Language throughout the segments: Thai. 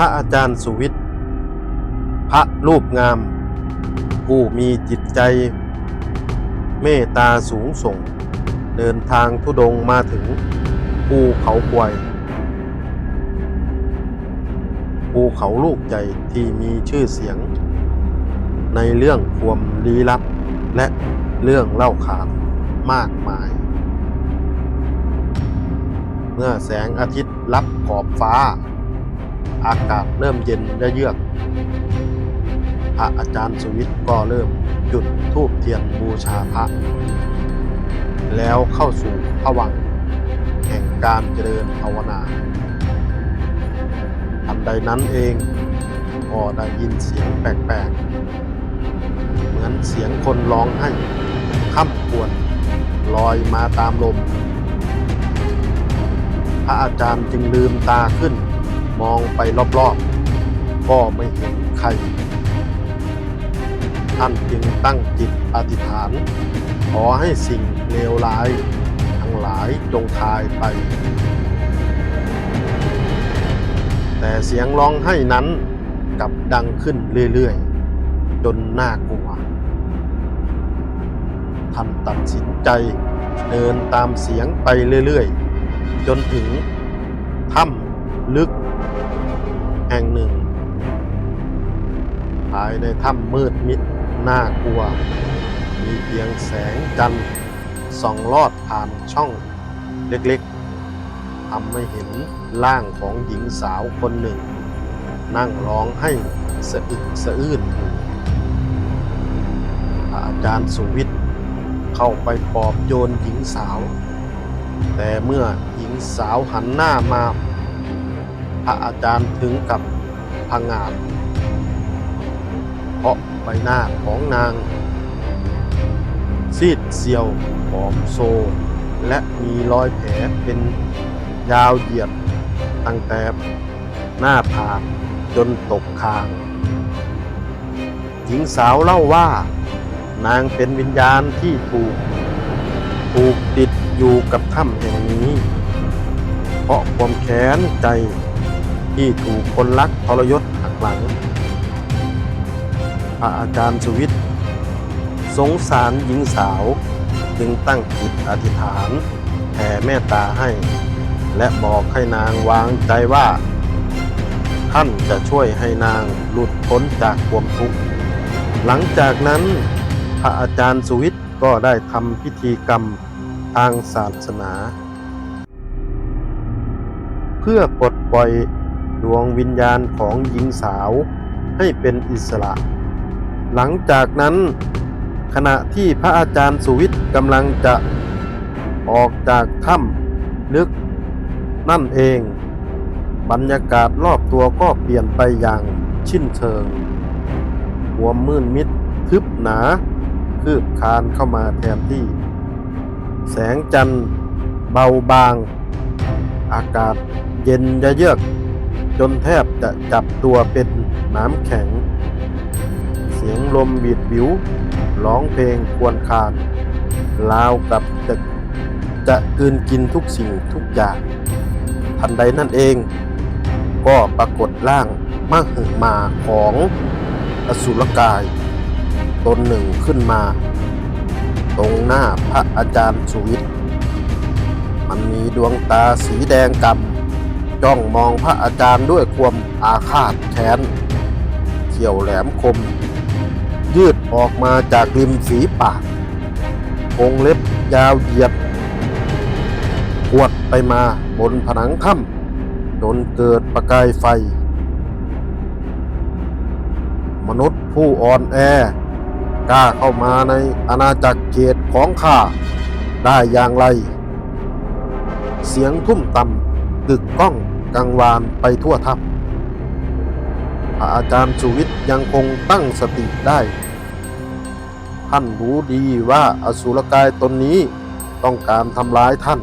พระอาจารย์สุวิทย์ พระรูปงาม ผู้มีจิตใจ เมตตาสูงส่ง เดินทางทุดงมาถึงภูเขากวยภูเขาลูกใหญ่ที่มีชื่อเสียง ในเรื่องความลี้ลับ และเรื่องเล่าขานมากมาย เมื่อแสงอาทิตย์ลับขอบฟ้า อากาศเริ่มเย็นและเยือก พระอาจารย์สุวิทย์ก็เริ่มจุดธูปเทียนบูชาพระ แล้วเข้าสู่ภวังแห่งการเจริญภาวนาทันใดนั้นเองก็ได้ยินเสียงแปลกๆ เหมือนเสียงคนร้องไห้ข้ามควรลอยมาตามลม พระอาจารย์จึงลืมตาขึ้น มองไปรอบๆ ก็ไม่เห็นใคร ท่านจึงตั้งจิตอธิษฐาน ขอให้สิ่งเลวร้าย ทั้งหลายจงคายไป แต่เสียงร้องไห้นั้นกลับดังขึ้นเรื่อยๆ จนน่ากลัว ท่านตัดสินใจเดินตามเสียงไปเรื่อยๆ จนถึงถ้ำลึก แห่งหนึ่ง ภายในถ้ำมืดมิดน่ากลัว มีเพียงแสงจันทร์ส่องลอดผ่านช่องเล็กๆทำให้เห็นร่างของหญิงสาวคนหนึ่ง นั่งร้องให้สะอึกสะอื้นอาจารย์สุวิทย์เข้าไปปลอบโยนหญิงสาว แต่เมื่อหญิงสาวหันหน้ามา ระอาจารย์ถึงกับพังงาดเพราะใบหน้าของนาง ซีดเซียวผอมโซ และมีรอยแผลเป็นยาวเหยียดตั้งแต่หน้าผากจนตกคาง หญิงสาวเล่าว่า นางเป็นวิญญาณที่ถูกถูกติดอยู่กับถ้ำแห่งนี้ เพราะความแค้นใจ ที่ถูกคนรักทรยศหักหลัง พระอาจารย์สุวิทย์สงสารหญิงสาวจึงตั้งจิตอธิษฐานแผ่เมตตาให้ และบอกให้นางวางใจว่า ท่านจะช่วยให้นางหลุดพ้นจากความทุกข์ หลังจากนั้นพระอาจารย์สุวิทย์ก็ได้ทำพิธีกรรมทางศาสนา เพื่อปลดปล่อย ดวงวิญญาณของหญิงสาวให้เป็นอิสระ หลังจากนั้น ขณะที่พระอาจารย์สุวิทย์กำลังจะออกจากถ้ำลึกนั่นเอง บรรยากาศรอบตัวก็เปลี่ยนไปอย่างชิ้นเชิง หัวมมืดมิดทึบหนา คืบคานเข้ามาแทนที่ แสงจันทร์เบาบาง อากาศเย็นยะเยือก จนแทบจะจับตัวเป็นน้ำแข็ง เสียงลมบีดบิวร้องเพลงควรครางราวกับจะจะกืนกินทุกสิ่งทุกอย่าง ทันใดนั่นเอง ก็ปรากฏร่างมหึมาของอสุรกาย ตนหนึ่งขึ้นมา ตรงหน้าพระอาจารย์สุวิทย์มันมีดวงตาสีแดงกำ จ้องมองพระอาจารย์ด้วยความอาฆาตแค้นเขี่ยวแหลมคม ยืดออกมาจากริมฝีปากองเล็บยาวเหยียดขวดไปมาบนผนังถ้ำจนเกิดประกายไฟ มนุษย์ผู้อ่อนแอกล้าเข้ามาในอาณาจักรเขตของข้าได้อย่างไร เสียงทุ่มต่ำกึกก้อง กังวานไปทั่วทัพพระอาจารย์สุวิทย์ยังคงตั้งสติได้ ท่านรู้ดีว่าอสุรกายตนนี้ต้องการทำร้ายท่าน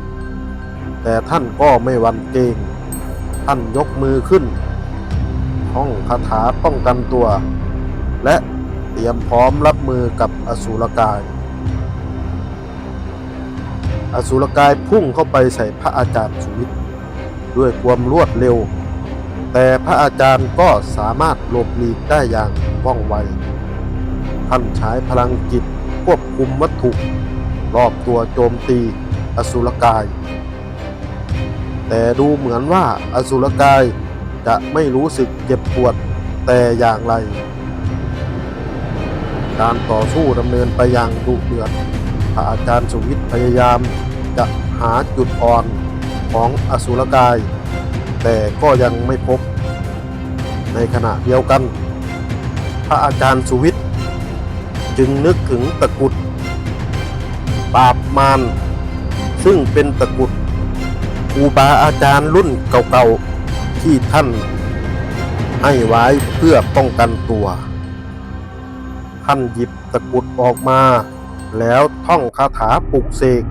แต่ท่านก็ไม่หวันเกรงท่านยกมือขึ้นท่องคาถาป้องกันตัว และเตรียมพร้อมรับมือกับอสุรกาย อสุรกายพุ่งเข้าไปใส่พระอาจารย์สุวิทย์ ด้วยความรวดเร็ว แต่พระอาจารย์ก็สามารถหลบหลีกได้อย่างว่องไว ท่านใช้พลังจิตควบคุมวัตถุรอบตัวโจมตีอสุรกาย แต่ดูเหมือนว่าอสุรกายจะไม่รู้สึกเจ็บปวดแต่อย่างไร การต่อสู้ดำเนินไปอย่างดุเดือดพระอาจารย์สุวิทย์พยายามจะหาจุดอ่อน ของอสุรกาย แต่ก็ยังไม่พบ ในขณะเดียวกัน พระอาจารย์สุวิทย์จึงนึกถึงตะกุดปราบมารซึ่งเป็นตะกุดครูบาอาจารย์รุ่นเก่าๆที่ท่านให้ไว้เพื่อป้องกันตัว ท่านหยิบตะกุดออกมา แล้วท่องคาถาปลุกเสก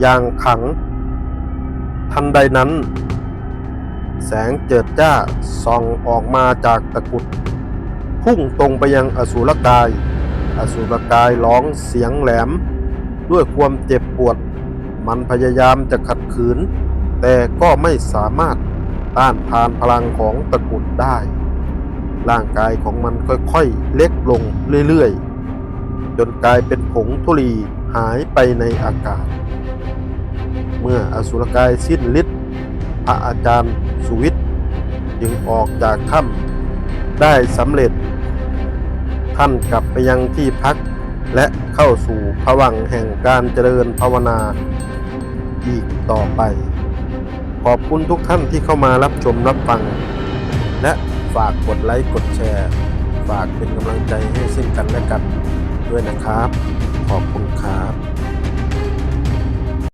อย่างขัง ทันใดนั้น แสงเจิดจ้าส่องออกมาจากตะกุด พุ่งตรงไปยังอสูรกาย อสูรกายร้องเสียงแหลม ด้วยความเจ็บปวด มันพยายามจะขัดขืน แต่ก็ไม่สามารถต้านทานพลังของตะกุดได้ ร่างกายของมันค่อยๆ เล็กลงเรื่อยๆ จนกลายเป็นผงธุลีหายไปในอากาศ เมื่ออสุรกายสิ้นฤทธิ์พระอาจารย์สุวิทย์จึงออกจากถ้ำได้สำเร็จ ท่านกลับไปยังที่พักและเข้าสู่ภวังแห่งการเจริญภาวนาอีกต่อไป ขอบคุณทุกท่านที่เข้ามารับชมรับฟัง และฝากกดไลค์กดแชร์ ฝากเป็นกำลังใจให้ซึ่งกันและกันด้วยนะครับ ขอบคุณครับ